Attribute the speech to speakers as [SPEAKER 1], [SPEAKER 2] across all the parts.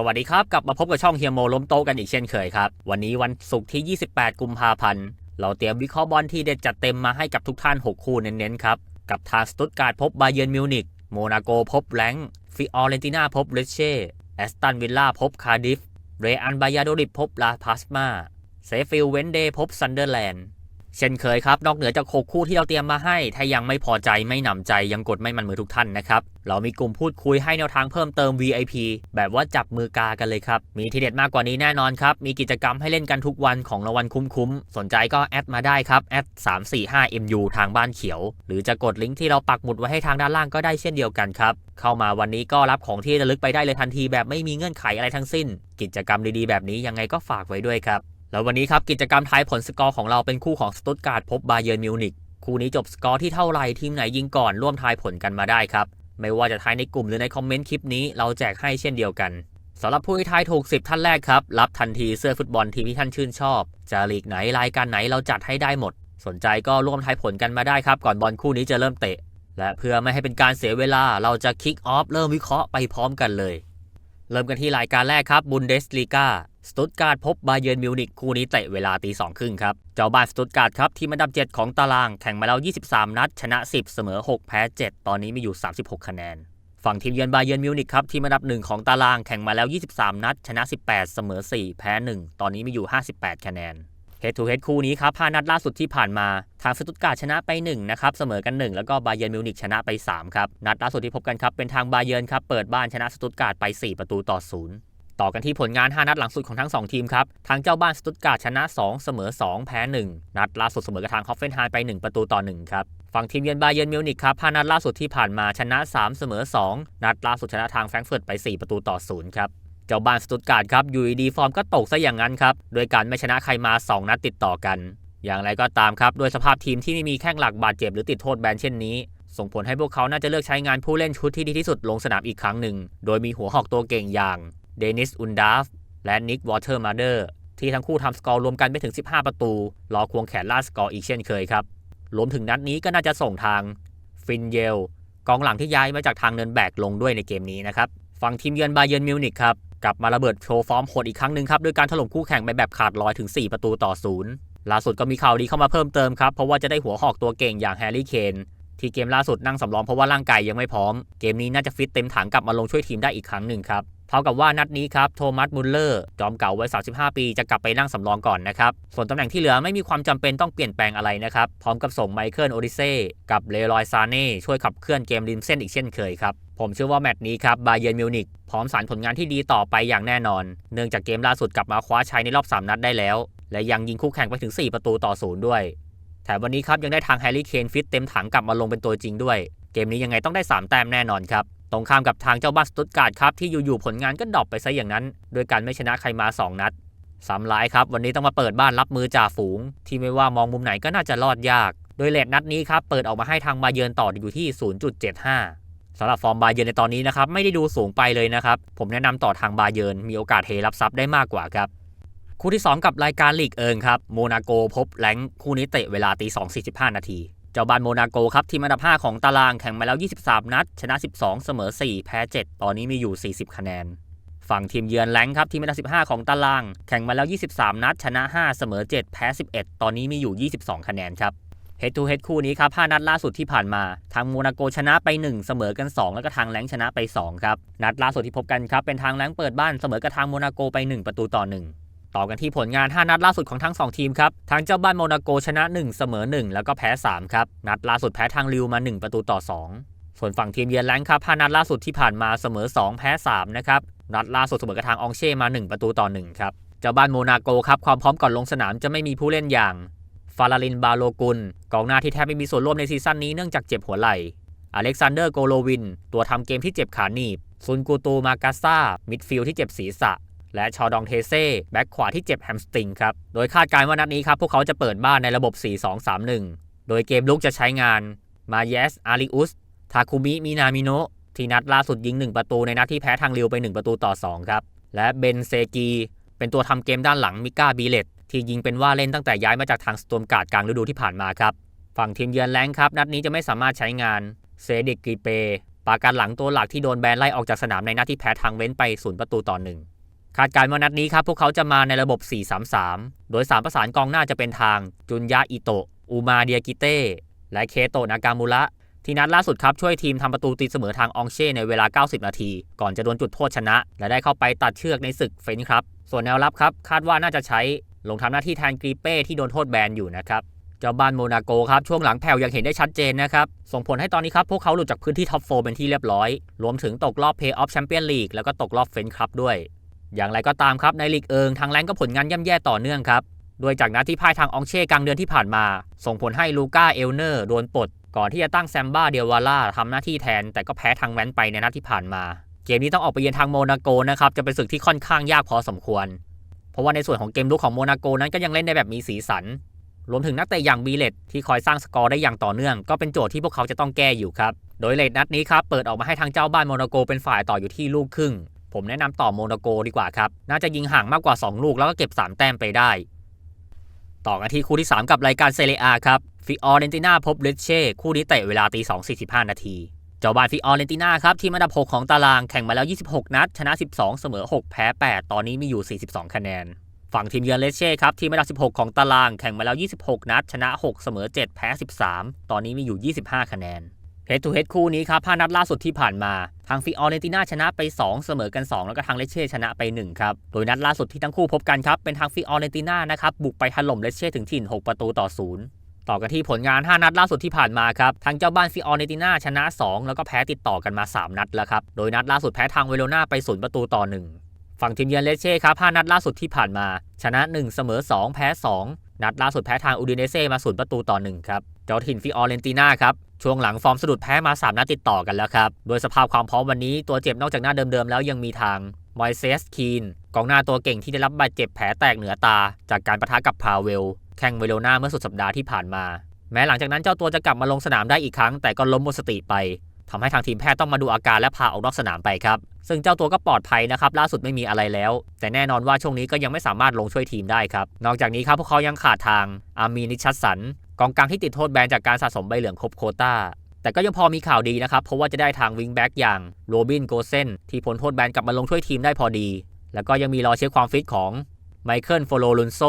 [SPEAKER 1] สวัสดีครับ กลับมาพบกับช่องเฮียโมล้มโต๊ะกันอีกเช่นเคยครับ วันนี้วันศุกร์ที่ 28 กุมภาพันธ์ เราเตรียมวิเคราะห์บอลที่เด็ดจัดเต็มมาให้กับทุกท่าน 6 คู่เน้นๆครับ กับทางสตุตการ์ดพบบาเยิร์นมิวนิกโมนาโกพบแลงฟิออเรนติน่าพบเลเช่แอสตันวิลล่าพบคาร์ดิฟ เรอันบายาโดริดพบลาพาสมาเซฟิลเวนเดย์พบซันเดอร์แลนด์ เช่นเคยครับ นอกเหนือจาก 6 คู่ที่เราเตรียมมาให้ ถ้ายังไม่พอใจไม่หนำใจยังกดไม่มันมือทุกท่านนะครับ เรามีกลุ่มพูดคุยให้แนวทางเพิ่มเติม VIP แบบว่าจับมือกากันเลยครับ มีทีเด็ดมากกว่านี้แน่นอนครับ มีกิจกรรมให้เล่นกันทุกวันของรางวัลคุ้มๆ สนใจก็แอดมาได้ครับแอด345 MU ทางบ้านเขียว หรือจะกดลิงก์ที่เราปักหมุดไว้ให้ทางด้านล่างก็ได้เช่นเดียวกันครับเข้ามาวันนี้ก็รับของที่ระลึกไปได้เลยทันทีแบบไม่มีเงื่อนไขอะไรทั้งสิ้น กิจกรรมดีๆแบบนี้ยังไงก็ฝากไว้ด้วยครับ แล้ววันนี้ครับกิจกรรมทายผลสกอร์ของเราเป็นคู่ของสตุตการ์ดพบบาเยิร์นมิวนิกคู่นี้จบสกอร์ที่เท่าไรทีมไหนยิงก่อนร่วมทายผลกันมาได้ครับ ไม่ว่าจะทายในกลุ่มหรือในคอมเมนต์คลิปนี้เราแจกให้เช่นเดียวกันสำหรับผู้ที่ทายถูก 10 ท่านแรกครับ รับทันทีเสื้อฟุตบอลทีมที่ท่านชื่นชอบจะลีกไหนรายการไหนเราจัดให้ได้หมด สนใจก็ร่วมทายผลกันมาได้ครับ ก่อนบอลคู่นี้จะเริ่มเตะ และเพื่อไม่ให้เป็นการเสียเวลาเราจะคิกออฟเริ่มวิเคราะห์ไปพร้อมกันเลย เริ่มกันที่รายการแรกครับบุนเดสลีกา สตุตการ์ดพบบาเยิร์นมิวนิกคู่นี้เตะเวลาตีสองครึ่งครับ เจ้าบ้านสตุตการ์ดครับทีมอันดับ 7 ของตารางแข่งมาแล้ว 23 นัด ชนะ 10 เสมอ 6 แพ้ 7 ตอนนี้มีอยู่ 36 คะแนน ฝั่งทีมเยือนบาเยิร์นมิวนิกครับทีมอันดับ 1 ของตารางแข่งมาแล้ว 23 นัด ชนะ 18 เสมอ 4 แพ้ 1 ตอนนี้มีอยู่ 58 คะแนนเฮดทูเฮดคู่นี้ครับ5นัดล่าสุดที่ผ่านมา ทางสตุตการ์ดชนะไป 1 นะครับ เสมอกัน 1 แล้วก็บาเยิร์นมิวนิกชนะไป 3 ครับ นัดล่าสุดที่พบกันครับ เป็นทางบาเยิร์นครับ เปิดบ้านชนะสตุตการ์ดไป 4 ประตูต่อ 0 ต่อกันที่ผลงาน 5 นัดหลังสุดของทั้ง 2 ทีมครับ ทางเจ้าบ้านสตุตการ์ดชนะ 2 เสมอ 2 แพ้ 1 นัดล่าสุดเสมอกับทางฮอฟเฟนไฮน์ไป 1 ประตูต่อ 1 ครับ ฝั่งทีมเยือนบาเยิร์นมิวนิกครับ5นัดล่าสุดที่ผ่านมาชนะ 3 เสมอ 2 นัดล่าสุดชนะทางแฟรงก์เฟิร์ตไป 4 ประตูต่อ 0 ครับ เจ้าบ้านสตุตการ์ดครับอยู่ดีฟอร์มก็ตกซะอย่างนั้นครับ โดยการไม่ชนะใครมา 2 นัดติดต่อกัน อย่างไรก็ตามครับ ด้วยสภาพทีมที่ไม่มีแข้งหลักบาดเจ็บหรือติดโทษแบนเช่นนี้ส่งผลให้พวกเขาน่าจะเลือกใช้งานผู้เล่นชุดที่ดีที่สุดลงสนามอีกครั้งหนึ่ง โดยมีหัวหอกตัวเก่งอย่าง เดนิสอุนดาฟและนิกวอเตอร์มาเดอร์ที่ทั้งคู่ทำสกอร์รวมกันไปถึง 15 ประตู รอควงแขนล่าสกอร์อีกเช่นเคยครับ รวมถึงนัดนี้ก็น่าจะส่งทางฟินเยลกองหลังที่ย้ายมาจากทางเนินแบกลงด้วยในเกมนี้นะครับ ฝั่งทีมเยือนบาเยิร์นมิวนิกครับ กลับมาระเบิดโชว์ฟอร์มโหดอีกครั้งหนึ่งครับด้วยการถล่มคู่แข่งไปแบบขาดลอยถึง 4 ประตูต่อศูนย์ล่าสุดก็มีข่าวดีเข้ามาเพิ่มเติมครับเพราะว่าจะได้หัวหอกตัวเก่งอย่างแฮร์รี่เคน ที่เกมล่าสุดนั่งสำรองเพราะว่าร่างกายยังไม่พร้อม เกมนี้น่าจะฟิตเต็มถังกลับมาลงช่วยทีมได้อีกครั้งหนึ่งครับเท่ากับว่านัดนี้ครับโทมัสมุลเลอร์จอมเก่าวัย 35 ปีจะกลับไปนั่งสำรองก่อนนะครับ ส่วนตำแหน่งที่เหลือไม่มีความจำเป็นต้องเปลี่ยนแปลงอะไรนะครับ พร้อมกับส่งไมเคิลโอดิเซ่กับเลรอยซาเน่ช่วยขับเคลื่อนเกมริมเส้นอีกเช่นเคยครับ ผมเชื่อว่าแมตช์นี้ครับบาเยิร์นมิวนิกพร้อมสารผลงานที่ดีต่อไปอย่างแน่นอน เนื่องจากเกมล่าสุดกลับมาคว้าชัยในรอบ 3 นัดได้แล้ว และยังยิงคู่แข่งไปถึง 4 ประตูต่อศูนย์ด้วย ถมวันนี้ครับยังได้ทางแฮร์รี่เคนฟิตเต็มถังกลับมาลงเป็นตัวจริงด้วย เกมนี้ยังไงต้องได้ 3 แต้มแน่นอนครับ ตรงข้ามกับทางเจ้าบ้านสตุตการ์ดครับที่อยู่ๆผลงานก็ดรอปไปซะอย่างนั้น โดยการไม่ชนะใครมา 2 นัดซ้ำร้ายครับ วันนี้ต้องมาเปิดบ้านรับมือจ่าฝูง ที่ไม่ว่ามองมุมไหนก็น่าจะรอดยาก โดยเลทนัดนี้ครับเปิดออกมาให้ทางบาเยิร์นต่ออยู่ที่ 0.75สำหรับฟอร์มบาเยิร์นในตอนนี้นะครับไม่ได้ดูสูงไปเลยนะครับผมแนะนำต่อทางบาเยิร์นมีโอกาสเทรับซับได้มากกว่าครับ คู่ที่ 2 กับรายการลีกเอิงครับโมนาโกพบแลงคู่นี้เตะเวลาตี2 45นาทีเจ้าบ้านโมนาโกครับทีมอันดับ5ของตารางแข่งมาแล้ว 23 นัด ชนะ 12 เสมอ 4 แพ้ 7 ตอนนี้มีอยู่ 40 คะแนน ฝั่งทีมเยือนแลงครับทีมอันดับ15 ของตาราง แข่งมาแล้ว 23 นัด ชนะ 5 เสมอ 7 แพ้ 11 ตอนนี้มีอยู่ 22 คะแนนครับ Head to Head คู่นี้ครับ5นัดล่าสุดที่ผ่านมา ทางโมนาโกชนะไป 1 เสมอกัน 2 แล้วก็ทางแลงชนะไป 2 ครับ นัดล่าสุดที่พบกันครับเป็นทางแลงเปิดบ้านเสมอกับทางโมนาโกไป 1 ประตูต่อ 1 ต่อกันที่ผลงาน 5 นัดล่าสุดของทั้ง 2 ทีมครับ ทางเจ้าบ้านโมนาโกชนะ 1 เสมอ 1 แล้วก็แพ้ 3 ครับ นัดล่าสุดแพ้ทางริวมา 1 ประตูต่อ 2 ส่วนฝั่งทีมเยือนแลงครับ5นัดล่าสุดที่ผ่านมาเสมอ 2 แพ้ 3 นะครับ นัดล่าสุดเสมอกับทางองเช่มา 1 ประตูต่อ 1 ครับ เจ้าบ้านโมนาโกครับ ความพร้อมก่อนลงสนามจะไม่มีผู้เล่นอย่าง ฟาราลินบาโลกุล กองหน้าที่แทบไม่มีส่วนร่วมในซีซั่นนี้เนื่องจากเจ็บหัวไหล่ อเล็กซานเดอร์โกโลวิน ตัวทำเกมที่เจ็บขาหนีบซุนกูตูมากาซามิดฟิลด์ที่เจ็บศีรษะ และชอดองเทเซ่แบ็กขวาที่เจ็บแฮมสตริงครับ โดยคาดการณ์ว่านัดนี้ครับ พวกเขาจะเปิดบ้านในระบบ 4-2-3-1 โดยเกมลุกจะใช้งานมาเยสอาริอุสทาคุมิมินามิโนะที่นัดล่าสุดยิง 1 ประตูในนัดที่แพ้ทางริวไป 1 ประตูต่อ 2 ครับ และเบนเซกีเป็นตัวทำเกมด้านหลังมิก้าบีเลตที่ยิงเป็นว่าเล่นตั้งแต่ย้ายมาจากทางสตอมการ์ดกลางฤดูที่ผ่านมาครับ ฝั่งทีมเยือนแลงครับนัดนี้จะไม่สามารถใช้งานเซดิกกีเปปาการหลังตัวหลักที่โดนแบนไล่ออกจากสนามในนัดที่แพ้ทางเว้นไปศูนย์ประตูต่อหนึ่ง คาดการณ์ว่านัดนี้ครับพวกเขาจะมาในระบบ 4-3-3 โดย 3 ประสานกองหน้าจะเป็นทางจุนยาอิโตะอูมาเดียกิเต้และเคโตะนากามูระที่นัดล่าสุดครับช่วยทีมทำประตูตีเสมอทางองเช่ในเวลา 90 นาที ก่อนจะโดนจุดโทษชนะ และได้เข้าไปตัดเชือกในศึกเฟนครับ ส่วนแนวรับครับคาดว่าน่าจะใช้ลงทำหน้าที่แทนกรีเป้ที่โดนโทษแบนอยู่นะครับเจ้าบ้านโมนาโกครับช่วงหลังแผ่วยังเห็นได้ชัดเจนนะครับ ส่งผลให้ตอนนี้ครับพวกเขาหลุดจากพื้นที่ท็อปโฟเป็นที่เรียบร้อย รวมถึงตกรอบเพย์ออฟแชมเปี้ยนลีกแล้วก็ตกรอบเฟนครับด้วย อย่างไรก็ตามครับในลีกเอิงทางแรงก็ผลงานย่ำแย่ต่อเนื่องครับ โดยจากนัดที่พ่ายทางองเช่กลางเดือนที่ผ่านมา ส่งผลให้ลูก้าเอลเนอร์โดนปลดก่อนที่จะตั้งแซมบ้าเดียวาล่าทำหน้าที่แทน แต่ก็แพ้ทางแวนไปในนัดที่ผ่านมา เกมนี้ต้องออกไปเยือนทางโมนาโกนะครับจะเป็นศึกที่ค่อนข้างยากพอสมควร เพราะว่าในส่วนของเกมลุกของโมนาโกนั้นก็ยังเล่นได้แบบมีสีสัน รวมถึงนักเตะอย่างบีเลตที่คอยสร้างสกอร์ได้อย่างต่อเนื่อง ก็เป็นโจทย์ที่พวกเขาจะต้องแก้อยู่ครับโดยเลดนัดนี้ครับเปิดออกมาให้ทางเจ้าบ้านโมนาโกเป็นฝ่ายต่ออยู่ที่ลูกครึ่ง ผมแนะนำต่อโมนาโกดีกว่าครับ น่าจะยิงห่างมากกว่า 2 ลูกแล้วก็เก็บ 3 แต้มไปได้ ต่อกันที่คู่ที่ 3 กับรายการเซเรียครับฟิออเรนติน่าพบเลเช่ คู่นี้เตะเวลาตี2 45 นาที เจ้าบ้านฟิออเรนติน่าครับ ทีมอันดับ 6 ของตารางแข่งมาแล้ว 26 นัด ชนะ 12 เสมอ 6 แพ้ 8 ตอนนี้มีอยู่ 42 คะแนน ฝั่งทีมเยือนเลเช่ครับ ทีมอันดับ 16 ของตารางแข่งมาแล้ว 26 นัด ชนะ 6 เสมอ 7 แพ้ 13 ตอนนี้มีอยู่ 25 คะแนน เฮดทูเฮดคู่นี้ครับ5นัดล่าสุดที่ผ่านมา ทางฟิออเรนติน่าชนะไป 2 เสมอกัน 2 แล้วก็ทางเลเช่ชนะไป 1 ครับ โดยนัดล่าสุดที่ทั้งคู่พบกันครับ เป็นทางฟิออเรนติน่านะครับ บุกไปถล่มเลเช่ถึงถิ่น 6 ประตูต่อ 0ต่อกันที่ผลงาน 5 นัดล่าสุดที่ผ่านมาครับ ทางเจ้าบ้านฟิออเรนติน่าชนะ 2 แล้วก็แพ้ติดต่อกันมา 3 นัดแล้วครับ โดยนัดล่าสุดแพ้ทางเวโรนาไป 0 ประตูต่อ 1 ฝั่งทีมเยือนเลเช่ครับ 5 นัดล่าสุดที่ผ่านมา ชนะ 1 เสมอ 2 แพ้ 2 นัดล่าสุดแพ้ทางอูดิเนเซ่มา 0 ประตูต่อ 1 ครับ เจ้าถิ่นฟิออเรนติน่าครับช่วงหลังฟอร์มสะดุดแพ้มา 3 นัดติดต่อกันแล้วครับ โดยสภาพความพร้อมวันนี้ตัวเจ็บนอกจากหน้าเดิมๆแล้วยังมีทางมอยเซสคีนกองหน้าตัวเก่งที่ได้รับบาดเจ็บแผลแตกเหนือตา จากการประทะกับพาเวล แข่งเวโรนาเมื่อสุดสัปดาห์ที่ผ่านมา แม้หลังจากนั้นเจ้าตัวจะกลับมาลงสนามได้อีกครั้ง แต่ก็ล้มหมดสติไปทำให้ทางทีมแพทย์ต้องมาดูอาการและพาออกนอกสนามไปครับ ซึ่งเจ้าตัวก็ปลอดภัยนะครับล่าสุดไม่มีอะไรแล้ว แต่แน่นอนว่าช่วงนี้ก็ยังไม่สามารถลงช่วยทีมได้ครับนอกจากนี้ครับพวกเขายังขาดทางอามีนิชัดสัน กองกลางที่ติดโทษแบนจากการสะสมใบเหลืองครบโคต้า แต่ก็ยังพอมีข่าวดีนะครับ เพราะว่าจะได้ทางวิงแบ็กอย่างโรบินโกเซนที่พ้นโทษแบนกลับมาลงช่วยทีมได้พอดี แล้วก็ยังมีรอเช็คความฟิตของไมเคิลโฟโลลุนโซ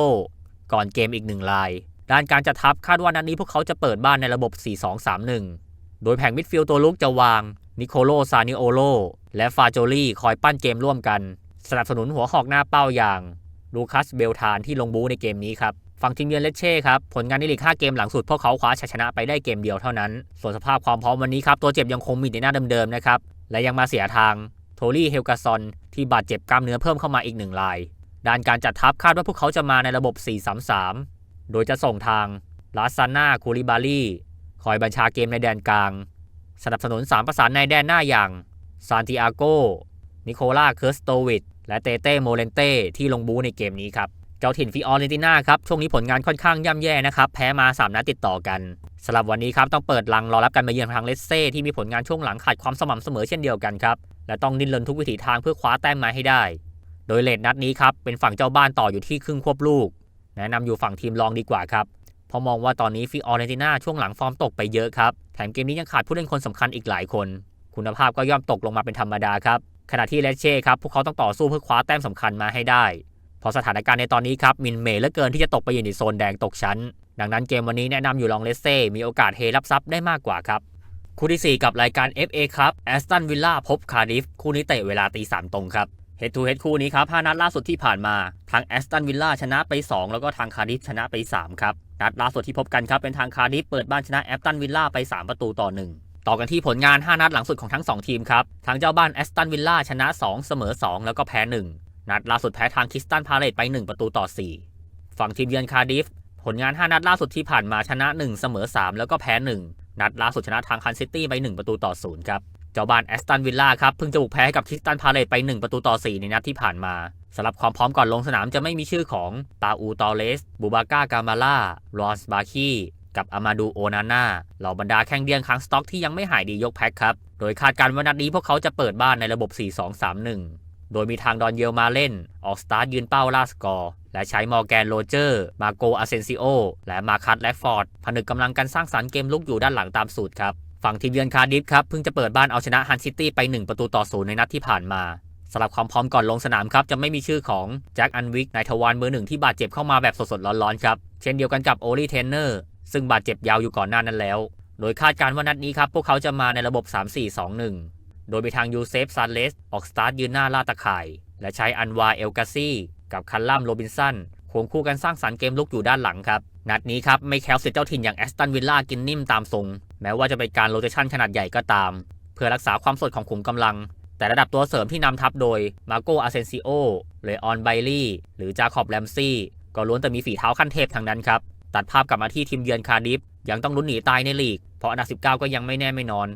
[SPEAKER 1] ก่อนเกมอีกหนึ่งราย ด้านการจัดทัพคาดว่านัดนี้พวกเขาจะเปิดบ้านในระบบ 4-2-3-1 โดยแผงมิดฟิลด์ตัวลุกจะวางนิโคโลซานิโอโลและฟาโจลี่คอยปั้นเกมร่วมกัน สนับสนุนหัวหอกหน้าเป้าอย่างลูคัสเบลทานที่ลงบูในเกมนี้ครับ ฝั่งทีมเยือนเลเช่ครับผลงานในลีก 5 เกมหลังสุดพวกเขาคว้าชัยชนะไปได้เกมเดียวเท่านั้น ส่วนสภาพความพร้อมวันนี้ครับตัวเจ็บยังคงมีในหน้าเดิมๆนะครับและยังมาเสียทางโทลี่เฮลกาซอนที่บาดเจ็บกล้ามเนื้อเพิ่มเข้ามาอีกหนึ่งราย ด้านการจัดทัพคาดว่าพวกเขาจะมาในระบบ 4-3-3 โดยจะส่งทางลาซาน่าคูลิบาลีคอยบัญชาเกมในแดนกลาง สนับสนุน 3 ประสานในแดนหน้าอย่างซานติอาโกนิโคลาเคิร์สโตวิดและเตเต้โมเลนเต้ที่ลงบูในเกมนี้ครับ เจ้าถิ่นฟิออเรนติน่าครับ ช่วงนี้ผลงานค่อนข้างย่ำแย่นะครับ แพ้มา 3 นัดติดต่อกันสำหรับวันนี้ครับ ต้องเปิดลังรอรับการมาเยือนทางเลสเซ่ที่มีผลงานช่วงหลังขาดความสม่ำเสมอเช่นเดียวกันครับ และต้องดิ้นรนทุกวิถีทางเพื่อคว้าแต้มมาให้ได้ โดยเลดนัดนี้ครับเป็นฝั่งเจ้าบ้านต่ออยู่ที่ครึ่งควบลูก แนะนำอยู่ฝั่งทีมรองดีกว่าครับเพราะมองว่าตอนนี้ฟิออเรนติน่าช่วงหลังฟอร์มตกไปเยอะครับแถมเกมนี้ยังขาดผู้เล่นคนสำคัญอีกหลายคน คุณภาพก็ย่อมตกลงมาเป็นธรรมดาครับขณะที่เลเช่ครับพวกเขาต้องต่อสู้เพื่อคว้าแต้มสำคัญมาให้ได้ พอสถานการณ์ในตอนนี้ครับมินเมย์เหลือเกินที่จะตกไปอยู่ในโซนแดงตกชั้น ดังนั้นเกมวันนี้แนะนำอยู่ลองเลสเซ่มีโอกาสเฮรับซับได้มากกว่าครับคู่ที่ 4 กับรายการ FA ครับแอสตันวิลล่าพบคาร์ดิฟคู่นี้เตะเวลาตีสามตรงครับเฮดทูเฮดคู่นี้ครับ5นัดล่าสุดที่ผ่านมา ทางแอสตันวิลล่าชนะไป 2 แล้วก็ทางคาร์ดิฟชนะไป 3 ครับ นัดล่าสุดที่พบกันครับ เป็นทางคาร์ดิฟเปิดบ้านชนะแอสตันวิลล่าไป 3 ประตูต่อ 1 ต่อกันที่ผลงาน 5 นัดหลังสุดของทั้ง 2 ทีมครับ ทางเจ้าบ้านแอสตันวิลล่าชนะ 2 เสมอ 2 แล้วก็แพ้ 1 นัดล่าสุดแพ้ทางคิสตันพาเลตไป 1 ประตูต่อ 4 ฝั่งทีมเยือนคาร์ดิฟ ผลงาน 5 นัดล่าสุดที่ผ่านมาชนะ 1 เสมอ 3 แล้วก็แพ้ 1 นัดล่าสุดชนะทางคันซิตี้ไป 1 ประตูต่อ 0 ครับเจ้าบ้านแอสตันวิลล่าครับ เพิ่งจะบุกแพ้กับคิสตันพาเลตไป 1 ประตูต่อ 4 ในนัดที่ผ่านมาสำหรับความพร้อมก่อนลงสนามจะไม่มีชื่อของตาอูตอเลส บูบาก้ากามาล่ารอนสบาคีกับอามาดูโอนาน่าเหล่าบรรดาแข่งเดียงค้างสต็อกที่ยังไม่หายดียกแพ็คครับ โดยคาดการณ์ว่านัดนี้พวกเขาจะเปิดบ้านในระบบ 4-2-3-1 โดยมีทางดอนเยลมาเล่น ออกสตาร์ทยืนเป้าล่าสกอร์ และใช้มอร์แกนโรเจอร์ มาโกอาเซนซิโอ และมาคัตแลกฟอร์ด ผนึกกำลังกันสร้างสรรค์เกมลุกอยู่ด้านหลังตามสูตรครับ ฝั่งทีมเยือนคาร์ดิฟครับ เพิ่งจะเปิดบ้านเอาชนะฮันซิตี้ไป 1 ประตูต่อศูนย์ในนัดที่ผ่านมาสำหรับความพร้อมก่อนลงสนามครับ จะไม่มีชื่อของแจ็คอันวิกนายทวารมือหนึ่งที่บาดเจ็บเข้ามาแบบสดๆร้อนๆครับเช่นเดียวกันกับโอลีเทนเนอร์ซึ่งบาดเจ็บยาวอยู่ก่อนหน้านั้นแล้ว โดยคาดการณ์ว่านัดนี้ครับพวกเขาจะมาในระบบ 3-4-2-1 โดยมีทางยูเซฟซานเลสออกสตาร์ทยืนหน้าลาตะข่าย และใช้อันวาเอลกาซี่กับคันลัมโรบินสันควงคู่กันสร้างสรรค์เกมลุกอยู่ด้านหลังครับ นัดนี้ครับไม่แคลเสียเจ้าถิ่นอย่างแอสตันวิลล่ากินนิ่มตามทรง แม้ว่าจะเป็นการโรเตชันขนาดใหญ่ก็ตาม เพื่อรักษาความสดของขุมกำลัง แต่ระดับตัวเสริมที่นำทัพโดยมาโกอาเซนซิโอเลออนไบลี่หรือจาคอบแลมซี่ก็ล้วนแต่มีฝีเท้าขั้นเทพทางนั้นครับตัดภาพกลับมาที่ทีมเยือนคาร์ดิฟยังต้องลุ้นหนีตายในลีก เพราะอันดับ19 ก็ยังไม่แน่ไม่นอน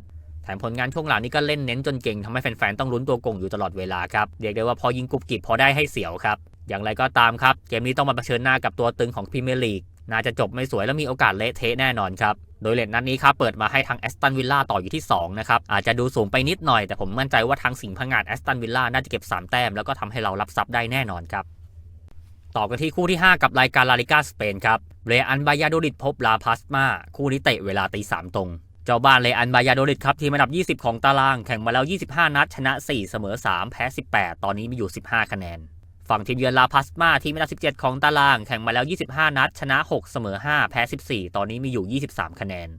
[SPEAKER 1] แถมผลงานช่วงหลังนี้ก็เล่นเน้นจนเก่งทำให้แฟนๆ ต้องลุ้นตัวโกงอยู่ตลอดเวลาครับ เรียกได้ว่าพอยิงกุบกิบพอได้ให้เสียวครับ อย่างไรก็ตามครับ เกมนี้ต้องมาเผชิญหน้ากับตัวตึงของพรีเมียร์ลีก น่าจะจบไม่สวยและมีโอกาสเละเทะแน่นอนครับ โดยเลนนัดนี้ครับเปิดมาให้ทางแอสตันวิลล่าต่ออยู่ที่ 2 นะครับ อาจจะดูสูงไปนิดหน่อย แต่ผมมั่นใจว่าทางสิงห์พังงาดแอสตันวิลล่าน่าจะเก็บ 3 แต้มแล้วก็ทำให้เรารับทรัพย์ได้แน่นอนครับต่อกันที่คู่ที่ 5 กับรายการลาลิกาสเปนครับเรอันบายาโดริดพบลาพาสมาคู่นี้เตะเวลาตีสามตรง เจ้าบ้านเรอันบายาโดริดครับทีมอันดับ 20 ของตารางแข่งมาแล้ว 25 นัด ชนะ 4 เสมอ 3 แพ้ 18 ตอนนี้มีอยู่ 15 คะแนน ฝั่งทีมเยือนลาพาสมาทีมอันดับ 17 ของตารางแข่งมาแล้ว 25 นัด ชนะ 6 เสมอ 5 แพ้ 14 ตอนนี้มีอยู่ 23 คะแนน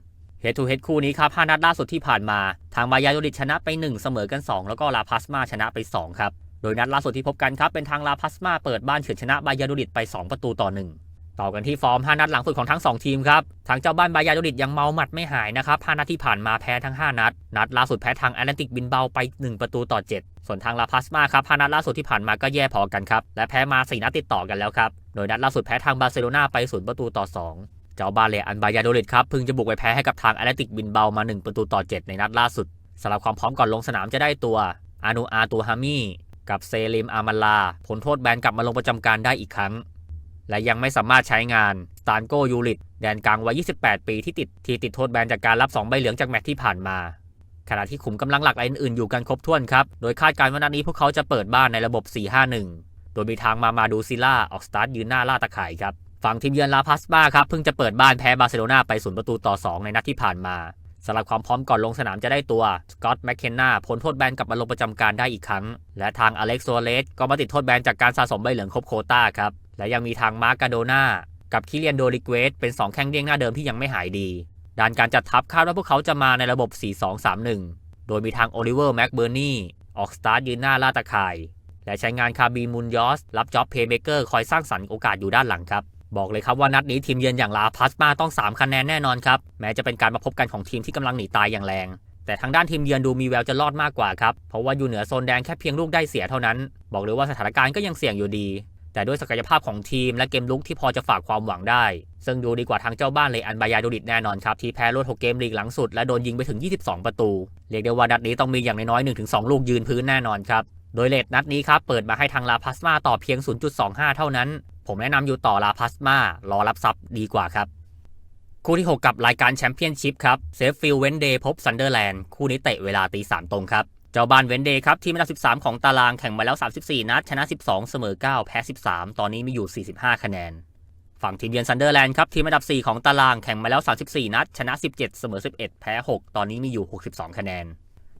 [SPEAKER 1] เฮดทูเฮดคู่นี้ครับ 5 นัดล่าสุดที่ผ่านมา ทางบายาโดริดชนะไป 1 เสมอกัน 2 แล้วก็ลาพาสมาชนะไป 2 ครับ โดยนัดล่าสุดที่พบกันครับเป็นทางลาพาสมาเปิดบ้านเฉือนชนะบายาโดริดไป 2 ประตูต่อ 1 ต่อกันที่ฟอร์ม 5 นัดหลังสุดของทั้ง 2 ทีมครับ ทางเจ้าบ้านบายาโดริดยังเมาหมัดไม่หายนะครับ 5 นัดที่ผ่านมาแพ้ทั้ง 5 นัด นัดล่าสุดแพ้ทางแอตแลนติกบินเบาไป 1 ประตูต่อ 7 ส่วนทางลาพาสมาครับ 5 นัดล่าสุดที่ผ่านมาก็แย่พอกันครับ และแพ้มา 4 นัดติดต่อกันแล้วครับ โดยนัดล่าสุดแพ้ทางบาร์เซโลนาไป 0 ประตูต่อ 2 เจ้าบ้านเลอันบายาโดริดครับเพิ่งจะบุกไปแพ้ให้กับทางแอตเลนติกบินเบามา 1 ประตูต่อ 7 ในนัดล่าสุดสำหรับความพร้อมก่อนลงสนามจะได้ตัวอานูอาตูฮามีกับเซลิมอามาลาผลโทษแบนกลับมาลงประจำการได้อีกครั้ง และยังไม่สามารถใช้งานตานโกยูริตแดนกลางวัย 28 ปีที่ติดที่ติดโทษแบนจากการรับ 2 ใบเหลืองจากแมตช์ที่ผ่านมา ขณะที่ขุมกำลังหลักรายอื่นๆอยู่กันครบถ้วนครับ โดยคาดการณ์ว่านัดนี้พวกเขาจะเปิดบ้านในระบบ 4-5-1 โดยมีทางมามาดูซิล่าออกสตาร์ทยืนหน้าล่าตะข่ายครับ ฝั่งทีมเยือนลาพัสบ้าครับเพิ่งจะเปิดบ้านแพ้บาร์เซโลนาไปศูนย์ประตูต่อ 2 ในนัดที่ผ่านมา สำหรับความพร้อมก่อนลงสนามจะได้ตัวสกอตแมคเคนนาพ้นโทษแบนกลับมาลงประจำการได้อีกครั้ง และทางอเล็กซ์โซเลสก็มาติดโทษแบนจากการสะสมใบเหลืองครบโคต้าครับ และยังมีทางมาร์กาโดนากับคิเลียนโดริเกสเป็น 2 แข้งเดี้ยงหน้าเดิมที่ยังไม่หายดี ด้านการจัดทัพคาดว่าพวกเขาจะมาในระบบ 4-2-3-1 โดยมีทางโอลิเวอร์แม็กเบอร์นีออกสตาร์ทยืนหน้าล่าตะข่าย และใช้งานคาบีมุนยอสรับจ็อบเพย์เมเกอร์คอยสร้างสรรค์โอกาสอยู่ด้านหลังครับ บอกเลยครับว่านัดนี้ทีมเยือนอย่างลาพัสมาต้อง 3 คะแนนแน่นอนครับ แม้จะเป็นการมาพบกันของทีมที่กำลังหนีตายอย่างแรง แต่ทางด้านทีมเยือนดูมีแววจะรอดมากกว่าครับ เพราะว่าอยู่เหนือโซนแดงแค่เพียงลูกได้เสียเท่านั้น บอกเลยว่าสถานการณ์ก็ยังเสี่ยงอยู่ดี แต่ด้วยศักยภาพของทีมและเกมลุกที่พอจะฝากความหวังได้ ซึ่งดูดีกว่าทางเจ้าบ้านเลยอันบายาโดริดแน่นอนครับที่แพ้รวด6เกมลีกหลังสุดและโดนยิงไปถึง 22 ประตู เรียกได้ว่านัดนี้ต้องมีอย่างน้อย1-2 ลูกยืนพื้นแน่นอนครับโดยเลทนัดนี้ครับเปิดมาให้ทางลาพัสมาต่อเพียง 0.25 เท่านั้น ผมแนะนำอยู่ต่อลาพัสมารอรับทรัพย์ดีกว่าครับ คู่ที่ 6 กับรายการแชมเปี้ยนชิพครับเซฟฟิลเวนเดย์พบซันเดอร์แลนด์คู่นี้เตะเวลาตีสามตรงครับ เจ้าบ้านเวนเดย์ครับ ทีมอันดับ 13 ของตารางแข่งมาแล้ว 34 นัด ชนะ 12 เสมอ 9 แพ้ 13 ตอนนี้มีอยู่ 45 คะแนน ฝั่งทีมเยือนซันเดอร์แลนด์ครับทีมอันดับ 4 ของตารางแข่งมาแล้ว 34 นัด ชนะ 17 เสมอ 11 แพ้ 6 ตอนนี้มีอยู่ 62 คะแนน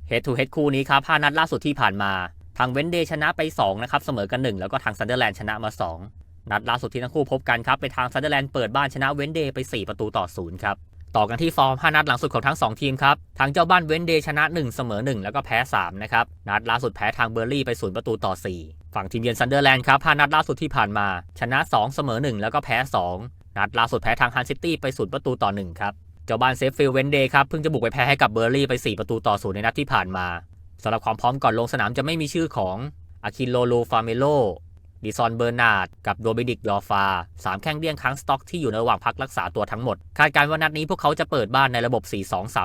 [SPEAKER 1] เฮดทูเฮดคู่นี้ครับ5นัดล่าสุดที่ผ่านมา ทางเวนเดย์ชนะไป2นะครับเสมอกัน 1 แล้วก็ทางซันเดอร์แลนด์ชนะมา 2 นัดล่าสุดที่ทั้งคู่พบกันครับไปทางซันเดอร์แลนด์เปิดบ้านชนะเวนเดย์ไป 4 ประตูต่อ0ครับต่อกันที่ฟอร์ม 5 นัดหลังสุดของทั้ง 2 ทีมครับ ทางเจ้าบ้านเวนเดย์ชนะ 1 เสมอ 1 แล้วก็แพ้ 3 นะครับ นัดล่าสุดแพ้ทางเบอร์ลี่ไป 0 ประตูต่อ 4 ฝั่งทีมเยือนซันเดอร์แลนด์ครับ 5 นัดล่าสุดที่ผ่านมา ชนะ 2 เสมอ 1 แล้วก็แพ้ 2 นัดล่าสุดแพ้ทางฮันซิตี้ไป 0 ประตูต่อ 1 ครับ เจ้าบ้านเซฟฟิลเวนเดย์ครับ เพิ่งจะบุกไปแพ้ให้กับเบอร์ลี่ไป 4 ประตูต่อ 0 ในนัดที่ผ่านมาสำหรับความพร้อมก่อนลงสนามจะไม่มีชื่อของอาคิโลโลฟาเมโล ดิซอนเบอร์นาร์ดกับโดเบดิกยอฟาสามแข้งเดี้ยงค้างสต็อกที่อยู่ในระหว่างพักรักษาตัวทั้งหมด คาดการณ์ว่านัดนี้พวกเขาจะเปิดบ้านในระบบ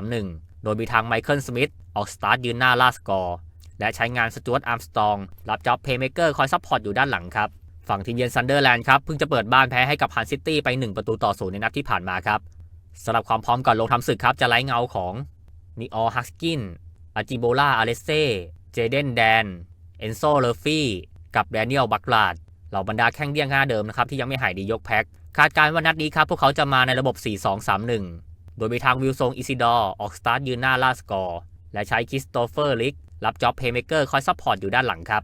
[SPEAKER 1] 4-2-3-1 โดยมีทางไมเคิลสมิธออกสตาร์ทยืนหน้าลาสกอร์และใช้งานสจวตอาร์มสตองรับจ็อบเพย์เมเกอร์คอยซัพพอร์ตอยู่ด้านหลังครับฝั่งทีมเยือนซันเดอร์แลนด์ครับเพิ่งจะเปิดบ้านแพ้ให้กับฮันซิตี้ไป 1 ประตูต่อศูนย์ในนัดที่ผ่านมาครับสำหรับความพร้อมก่อนลงทำศึกครับจะไล่เงาของนิออฮัสกินอาจิโบลาอาเลเซ่เจเดนแดนเอนโซเลฟี่ กับแดเนียลบักลาดเหล่าบรรดาแข้งเดี้ยงห้าเดิมนะครับที่ยังไม่หายดียกแพ็คคาดการณ์ว่านัดนี้ครับพวกเขาจะมาในระบบ 4-2-3-1 โดยมีทางวิลซงอิซิดอร์ออกสตาร์ทยืนหน้าล่าสกอร์ และใช้คริสโตเฟอร์ลิกรับจ็อบเพย์เมเกอร์คอยซัพพอร์ตอยู่ด้านหลังครับ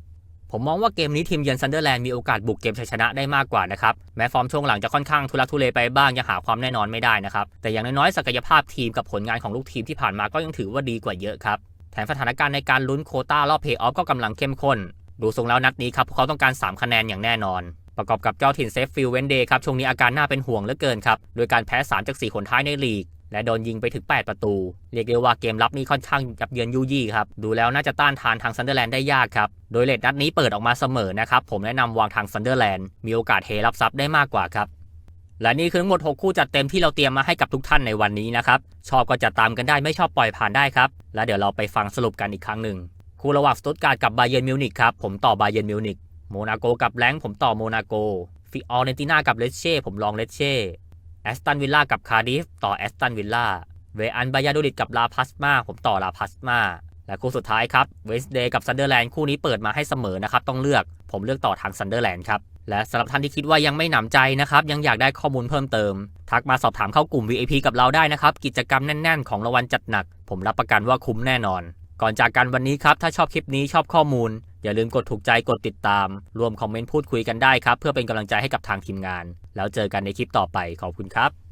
[SPEAKER 1] ผมมองว่าเกมนี้ทีมเยือนซันเดอร์แลนด์มีโอกาสบุกเกมชัยชนะได้มากกว่านะครับ แม้ฟอร์มช่วงหลังจะค่อนข้างทุลักทุเลไปบ้างยังหาความแน่นอนไม่ได้นะครับ แต่อย่างน้อยๆศักยภาพทีมกับผลงานของลูกทีมที่ผ่านมาก็ยังถือว่าดีกว่าเยอะครับ แถมสถานการณ์ในการลุ้นโคต้ารอบเพย์ออฟก็กำลังเข้มข้น ดูทรงแล้วนัดนี้ครับพวกเขาต้องการ 3 คะแนนอย่างแน่นอน ประกอบกับเจ้าถิ่นเซฟฟิลเวนเดย์ครับช่วงนี้อาการน่าเป็นห่วงเหลือเกินครับโดยการแพ้3จาก4คนท้ายในลีก และโดนยิงไปถึง 8 ประตู เรียกได้ว่าเกมรับนี้ค่อนข้างยับเยินยุยี่ครับดูแล้วน่าจะต้านทานทางซันเดอร์แลนด์ได้ยากครับโดยเลดนัดนี้เปิดออกมาเสมอนะครับผมแนะนำวางทางซันเดอร์แลนด์มีโอกาสเฮรับซับได้มากกว่าครับและนี่คือทั้งหมด 6 คู่จัดเต็มที่เราเตรียมมาให้กับทุกท่านในวันนี้นะครับ ชอบก็จัดตามกันได้ไม่ชอบปล่อยผ่านได้ครับ และเดี๋ยวเราไปฟังสรุปกันอีกครั้งหนึ่ง คู่ระหว่างสตุตการ์ดกับบาเยนมิวนิกครับ ผมต่อบาเยนมิวนิกโมนาโกกับแรงผมต่อโมนาโกฟิออเรนติน่ากับเลสเช่ผมลองเลสเช่แอสตันวิลล่ากับคาร์ดิฟต่อแอสตันวิลล่าเวอันบายาโดลิดกับลาพัสมาผมต่อลาพัสมาและคู่สุดท้ายครับเวสเดย์กับซันเดอร์แลนด์คู่นี้เปิดมาให้เสมอนะครับต้องเลือกผมเลือกต่อทางซันเดอร์แลนด์ครับและสำหรับท่านที่คิดว่ายังไม่หนำใจนะครับ ยังอยากได้ข้อมูลเพิ่มเติม ทักมาสอบถามเข้ากลุ่ม VIP กับเราได้นะครับ กิจกรรมแน่น ๆ ของรางวัลจัดหนัก ผมรับประกันว่าคุ้มแน่นอน ก่อนจากกันวันนี้ครับ ถ้าชอบคลิปนี้ชอบข้อมูล อย่าลืมกดถูกใจกดติดตาม รวมคอมเมนต์พูดคุยกันได้ครับ เพื่อเป็นกำลังใจให้กับทางทีมงาน แล้วเจอกันในคลิปต่อไปขอบคุณครับ